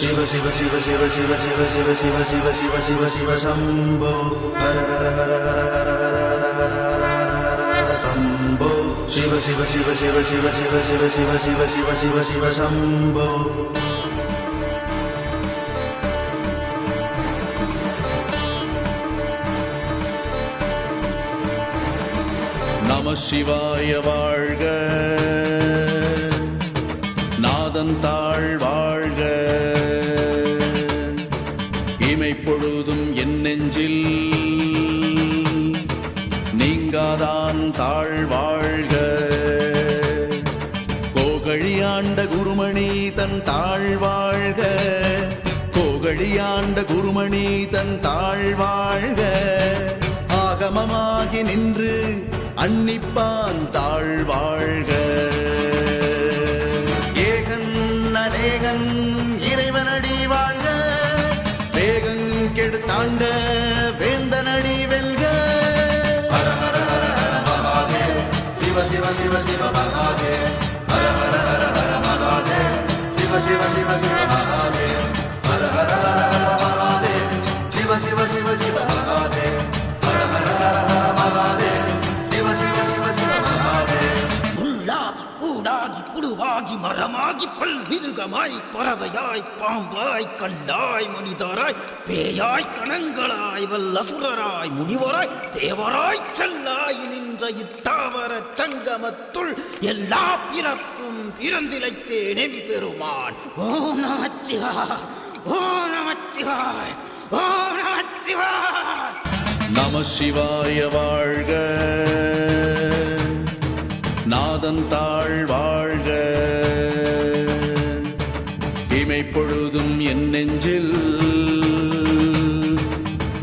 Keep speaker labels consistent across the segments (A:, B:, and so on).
A: शिव शिव शिव शिव शिव शिव शिव शिव शिव शिव शिव शिव शम्भो हर हर हर हर हर हर हर हर हर हर हर शम्भो शिव शिव शिव शिव शिव शिव शिव शिव शिव शिव शिव शिव शम्भो
B: நம சிவாய வாழ்க நாதன் தாழ் கோகழியாண்ட குருமணி தன் தாழ்வாழ்க கோகழியாண்ட குருமணி தன் தாழ்வாழ்க ஆகமமாகி நின்று அன்னிப்பான் தாழ்வாழ்க ஏகன் அநேகன் இறைவனடி வாழ்க. வேகம் கெடுத்தாண்ட வேந்தனடி வெல்க.
A: சிவ
C: சிவ சிவ புழுவாகி மரமாகி பல்விருகமாய் பறவையாய் பாம்பாய் கண்டாய் மனிதராய் பேயாய் கணங்களாய் வல்லசுரராய் முனிவராய் தேவராய் செல்லாய் நின்ற இத்தாவர சங்கமத்துள் எல்லா பிறப்பும் பிறந்திழைத்தேன் பெருமான் ஓம் நமச்சிவாய் ஓம் நமச்சிவாய் ஓம் நமச்சிவாய்
B: நம சிவாய வாழ்க. நாதன் தாழ் என் நெஞ்சில்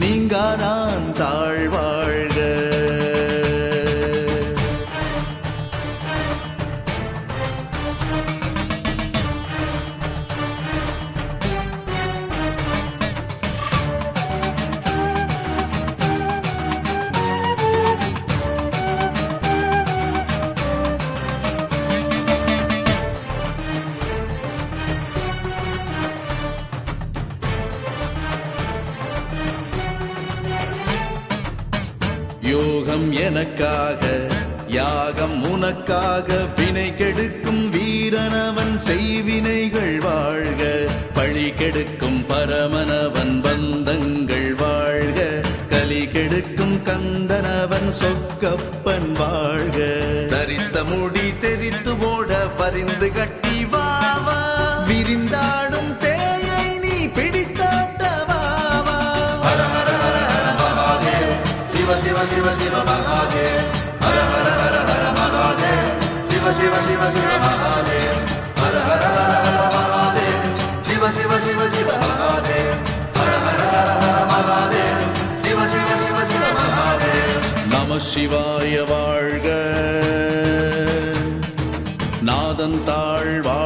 B: நீங்காதான் தாழ் யோகம் எனக்காக யாகம் உனக்காக வினை கெடுக்கும் வீரனவன் செய்வினைகள் வாழ்க. பழி கெடுக்கும் பரமனவன் பந்தங்கள் வாழ்க. கலி கெடுக்கும் கந்தனவன் சொக்கப்பன் வாழ்க. தரித்த முடி தெரித்து ஓட பரிந்து கட்ட சிவாய வாழ்க. நாதன் தாழ் வாழ்க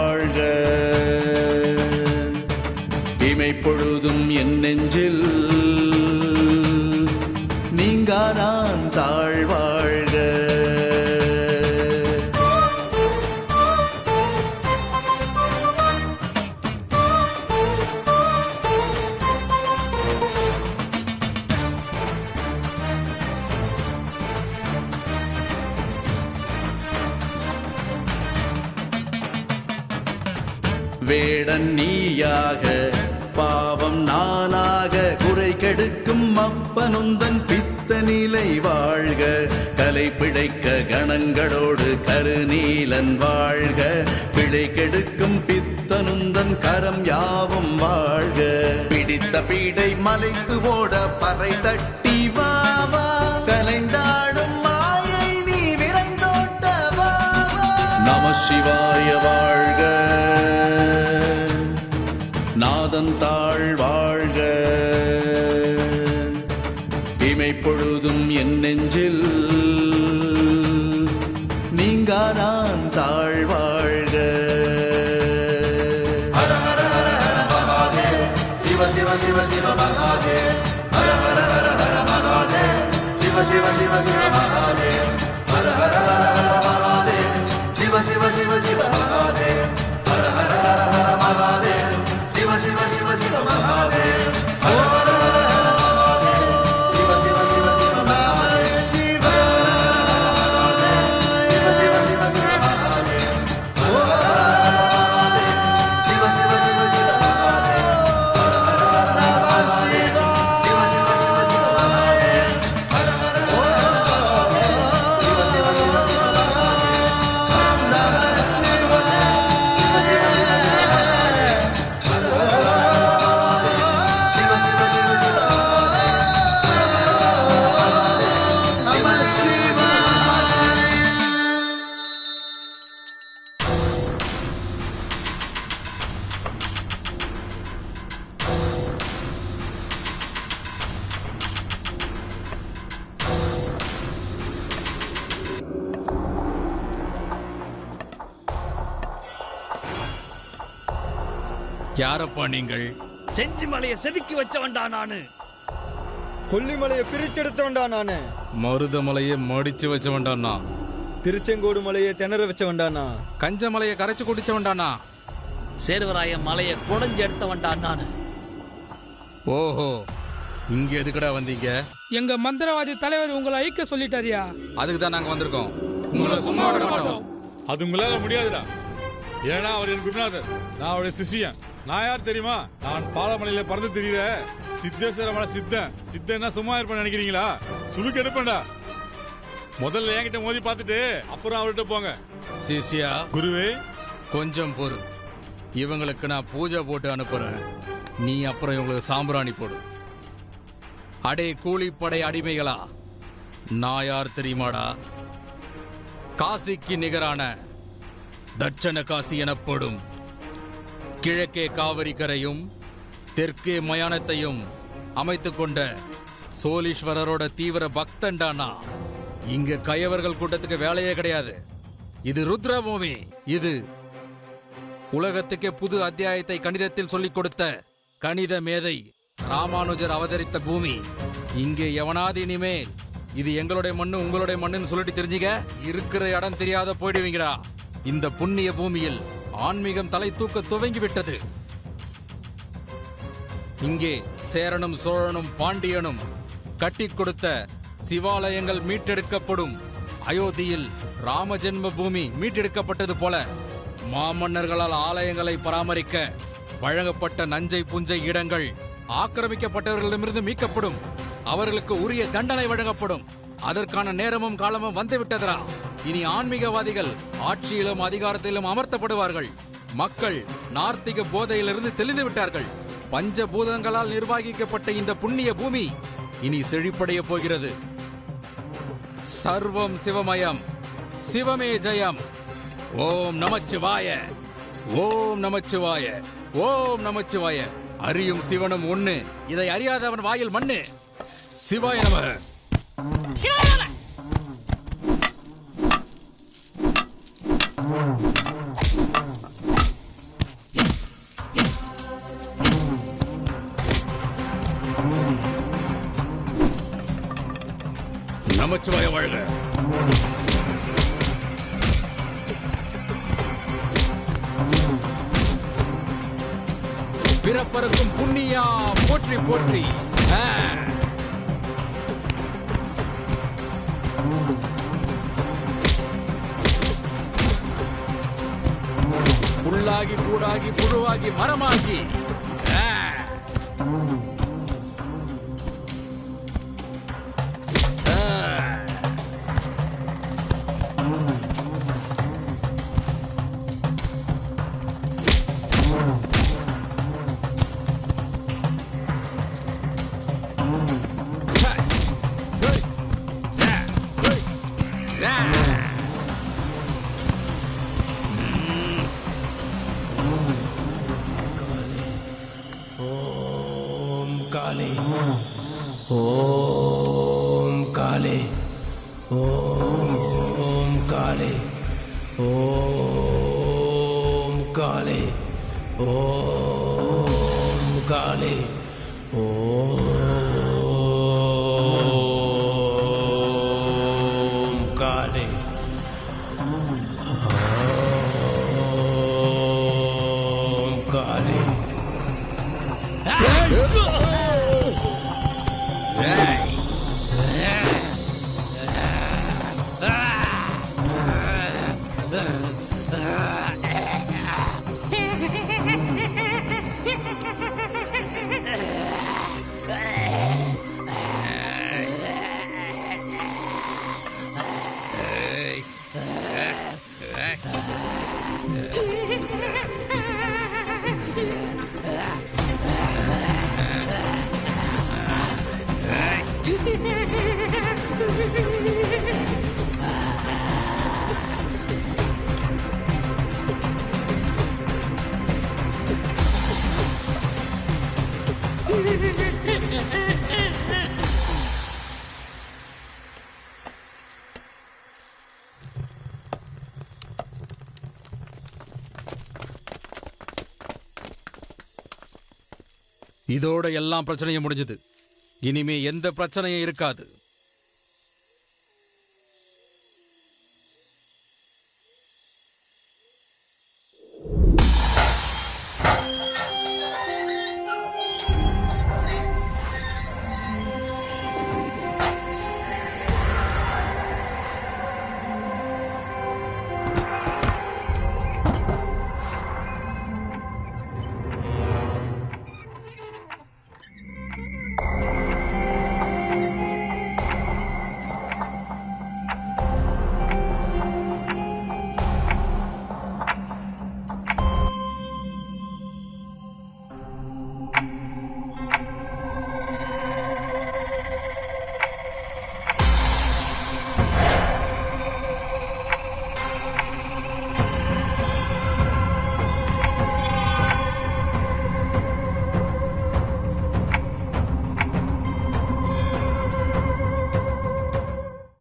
B: வேடன் நீயாக பாவம் நானாக குறை கெடுக்கும் அப்பனுந்தன் பித்த நிலை வாழ்க. கலை பிழைக்க கணங்களோடு கருநீலன் வாழ்க. பிழை கெடுக்கும் பித்தனுந்தன் கரம் யாவும் வாழ்க. பிடித்த பீடை மலைத்து ஓட பறை தட்டி வாவா கலைந்தாடும் மாயை நீ விரைந்தோட்ட வா நம சிவாய வாழ் நாதன் தாழ் வாழ்க. இமை பொழுதும் என் நெஞ்சில்
D: யாரப்பா நீங்கள்?
E: செஞ்சி மலையை செதுக்கி வச்சவன்டா நானு.
F: கொல்லிமலையை பிரிச்செடுத்தவன்டா நானு.
D: மருதமலையை மடிச்சு வச்சவன்டானா
F: திருச்செங்கோடு மலையை திணற வச்சவன்டானா
D: கஞ்ச மலையை கரைச்சு குடிச்சவன்டானா
E: சேர்வராய மலையை குடஞ்சு எடுத்தவன்டா நானு.
D: ஓஹோ இங்க எதுக்குடா வந்தீங்க?
G: எங்க மந்திரவாதி தலைவர் உங்களை ஐக்க சொல்லிட்டாரியா?
D: அதுக்கு தான் நாங்க வந்திருக்கோம். உங்களை சும்மா விட மாட்டோம்.
H: அது உங்களால முடியாதுடா. ஏன்னா அவர் என் குருநாதர். நான் அவருடைய சிஷியன். நான் யார் தெரியுமா? நான் பாலமலையில பறந்து திரியிற சித்தேஸ்வர மலை சித்தன். சித்தன்னா சும்மா இருப்பேன் நினைக்கிறீங்களா? சுழுக்கு எடுப்பேன்டா. முதல்ல என்கிட்ட மோதி பார்த்துட்டு அப்புறம் அவர்கிட்ட போங்க.
D: சிஷ்யா
H: குருவே.
D: கொஞ்சம் பொறு. இவங்களுக்கு நான் பூஜை போட்டு அனுப்புறேன். நீ அப்புறம் இவங்களுக்கு சாம்பிராணி போடு. அடே கூலிப்படை அடிமைகளா. நான் யார் தெரியுமாடா? காசிக்கு நிகரான தட்சண காசி எனப்படும் கிழக்கே காவிரி கரையும் தெற்கே மயானத்தையும் அமைத்து கொண்ட சோலீஸ்வரரோட தீவிர பக்தன்டானா? இங்க கயவர்கள் கூட்டத்துக்கு வேலையே கிடையாது. இது ருத்ரபூமி இது உலகத்துக்கே புது அத்தியாயத்தை கணிதத்தில் சொல்லிக் கொடுத்த கணித மேதை ராமானுஜர் அவதரித்த பூமி. இங்கே எவனாதி இனிமேல் இது எங்களுடைய மண்ணு உங்களுடைய மண்ணுன்னு சொல்லிட்டு தெரிஞ்சுக்க இருக்கிற இடம் தெரியாத போயிடுவீங்கடா. இந்த புண்ணிய பூமியில் ஆன்மீகம் தலை தூக்க துவங்கி விட்டது இங்கே சேரனும் சோழனும் பாண்டியனும் கட்டிக் கொடுத்த சிவாலயங்கள் மீட்டெடுக்கப்படும். அயோத்தியில் ராமஜென்ம பூமி மீட்டெடுக்கப்பட்டது போல மாமன்னர்களால் ஆலயங்களை பராமரிக்க வழங்கப்பட்ட நஞ்சை புஞ்சை இடங்கள் ஆக்கிரமிக்கப்பட்டவர்களிடமிருந்து மீட்கப்படும். அவர்களுக்கு உரிய தண்டனை வழங்கப்படும். அதற்கான நேரமும் காலமும் வந்துவிட்டதரா இனி ஆன்மீகவாதிகள் ஆட்சியிலும் அதிகாரத்திலும் அமர்த்தப்படுவார்கள். மக்கள் நார்த்திக போதையிலிருந்து தெளிந்து விட்டார்கள். பஞ்சபூதங்களால் நிர்வகிக்கப்பட்ட இந்த புண்ணிய பூமி இனி செழிப்படைய போகிறது. சர்வம் சிவமயம். சிவமே ஜெயம். ஓம் நமச்சிவாய. ஓம் நமச்சிவாய. ஓம் நமச்சிவாய. அறியும் சிவனும் ஒண்ணு. இதை அறியாதவன் வாயில் மண்ணு. சிவாய நம. நமச்சிவாய வாழ்க. பிறப்பறக்கும் புண்ணியா போற்றி போற்றி. புல்லாகி கூடாகி புழுவாகி மரமாகி.
I: ஓம் காளி ஓம் காளி ஓம் காளி ஓம் காளி ஓம் காளி
D: இதோட எல்லாம் பிரச்சனையும் முடிஞ்சது. இனிமே எந்த பிரச்சனையும் இருக்காது.